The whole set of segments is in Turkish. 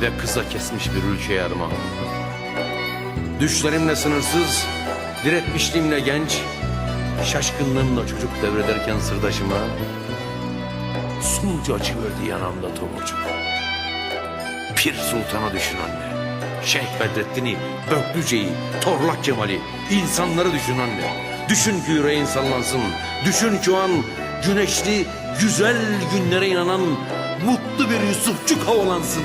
ve kıza kesmiş bir ülkeye armağan. Düşlerimle sınırsız, diretmişliğimle genç, şaşkınlığımla çocuk devrederken sırdaşıma, sulca acı verdi yanamda tomurcuk. Pir Sultan'a düşün anne. Şeyh Bedrettin'i, Böklüce'yi, Torlak Kemal'i, insanları düşün anne. Düşün ki yüreğin sallansın. Düşün o an güneşli, güzel günlere inanan mutlu bir Yusufçuk havalansın.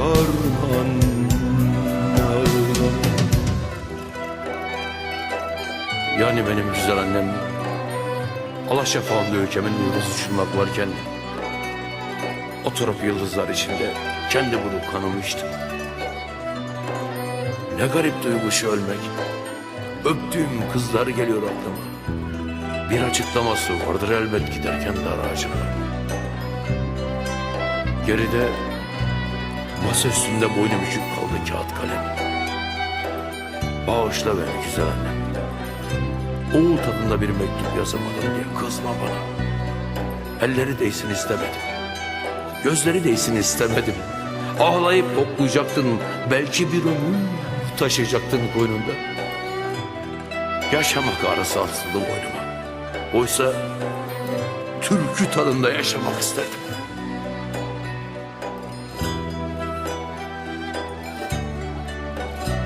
Ağlama Yani benim güzel annem Alaşafağında ülkemin yıldız uçurmak varken Oturup yıldızlar içinde kendi bulup kanamıştım Ne garip duygu şu ölmek. Öptüğüm kızlar geliyor aklıma. Bir açıklaması vardır elbet giderken dar ağacına. Geride masa üstünde boynu bükük kaldı kağıt kalem Bağışla beni güzel annem Oğul tadında bir mektup yazamadım diye kızma bana. Elleri değsin istemedim. Gözleri değsin istemedim. Ağlayıp toplayacaktın. Belki bir ömür taşıyacaktın koynunda. Yaşamak arası asıldı boynuma. Oysa türkü tadında yaşamak isterdim.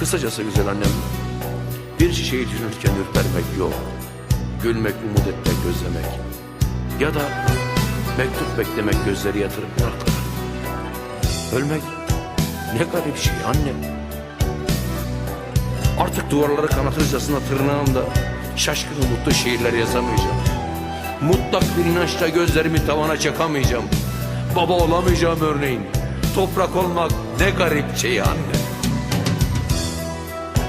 Kısacası güzel annem, bir şişeyi düşünürken ürpermek yok. Gülmek, umut etmek, gözlemek. Ya da mektup beklemek gözleri yatırıp bırakmak. Ölmek ne garip şey anne. Artık duvarları kanatırcasına tırnağımda şaşkın umutlu şiirler yazamayacağım. Mutlak bir inançla gözlerimi tavana çakamayacağım. Baba olamayacağım örneğin. Toprak olmak ne garip şey anne.